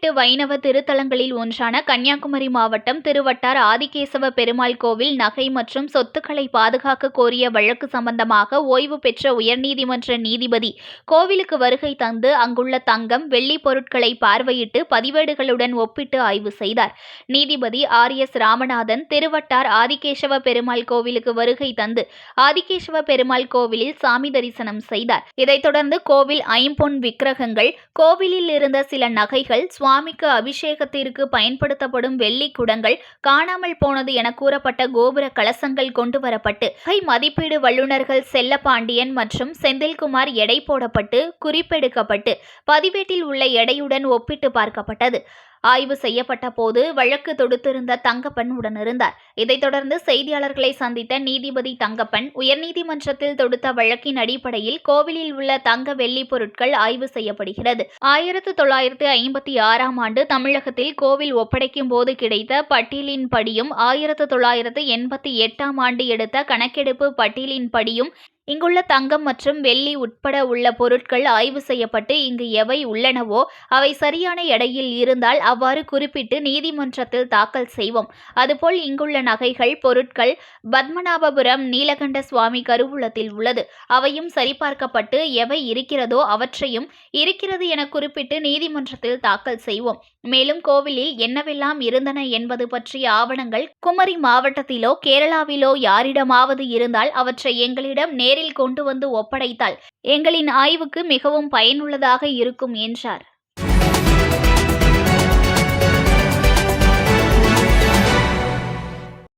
வைணவ திருத்தலங்களில் ஒன்றான கன்னியாகுமரி மாவட்டம் திருவட்டார் ஆதிகேசவ பெருமாள் கோவில் நகை மற்றும் சொத்துக்களை பாதுகாக்க கோரிய வழக்கு சம்பந்தமாக ஓய்வு பெற்ற உயர்நீதிமன்ற நீதிபதி கோவிலுக்கு வருகை தந்து அங்குள்ள தங்கம் வெள்ளி பொருட்களை பார்வையிட்டு பதிவேடுகளுடன் ஒப்பிட்டு ஆய்வு செய்தார். நீதிபதி ஆர். எஸ். ராமநாதன் திருவட்டார் ஆதிகேசவ பெருமாள் கோவிலுக்கு வருகை தந்து ஆதிகேசவ பெருமாள் கோவிலில் சாமி தரிசனம் செய்தார். இதைத் தொடர்ந்து கோவில் ஐம்பொன் விக்கிரகங்கள் கோவிலில் இருந்த சில நகைகள் சுவாமிக்கு அபிஷேகத்திற்கு பயன்படுத்தப்படும் வெள்ளி குடங்கள் காணாமல் போனது என கூறப்பட்ட கோபுர கலசங்கள் கொண்டு வரப்பட்டு மதிப்பீடு வல்லுநர்கள் செல்லபாண்டியன் மற்றும் செந்தில்குமார் எடை போடப்பட்டு குறிப்பெடுக்கப்பட்டு பதிவேட்டில் உள்ள எடையுடன் ஒப்பிட்டு பார்க்கப்பட்டது. ஆய்வு செய்யப்பட்ட போது வழக்கு தொடுத்திருந்த தங்கப்பன் உடனிருந்தார் இதைத் தொடர்ந்து செய்தியாளர்களை சந்தித்த நீதிபதி தங்கப்பன் உயர்நீதிமன்றத்தில் தொடுத்த வழக்கின் அடிப்படையில் கோவிலில் உள்ள தங்க வெள்ளி பொருட்கள் ஆய்வு செய்யப்படுகிறது. ஆயிரத்து தொள்ளாயிரத்து ஐம்பத்தி ஆறாம் ஆண்டு தமிழகத்தில் கோவில் ஒப்படைக்கும் போது கிடைத்த பட்டியலின்படியும் ஆயிரத்து தொள்ளாயிரத்து எண்பத்தி எட்டாம் ஆண்டு எடுத்த கணக்கெடுப்பு பட்டியலின் படியும் இங்குள்ள தங்கம் மற்றும் வெள்ளி உட்பட உள்ள பொருட்கள் ஆய்வு செய்யப்பட்டு இங்கு எவை உள்ளனவோ அவை சரியான எடையில் இருந்தால் அவ்வாறு குறிப்பிட்டு நீதிமன்றத்தில் தாக்கல் செய்வோம். அதுபோல் இங்குள்ள நகைகள் பொருட்கள் பத்மநாபபுரம் நீலகண்ட சுவாமி கருவூலத்தில் உள்ளது. அவையும் சரிபார்க்கப்பட்டு எவை இருக்கிறதோ அவற்றையும் இருக்கிறது என குறிப்பிட்டு நீதிமன்றத்தில் தாக்கல் செய்வோம். மேலும் கோவிலில் என்னவெல்லாம் இருந்தன என்பது பற்றிய ஆவணங்கள் குமரி மாவட்டத்திலோ கேரளாவிலோ யாரிடமாவது இருந்தால் அவற்றை எங்களிடம் நேரில் கொண்டு வந்து ஒப்படைத்தால் எங்களின் ஆய்வுக்கு மிகவும் பயனுள்ளதாக இருக்கும் என்றார்.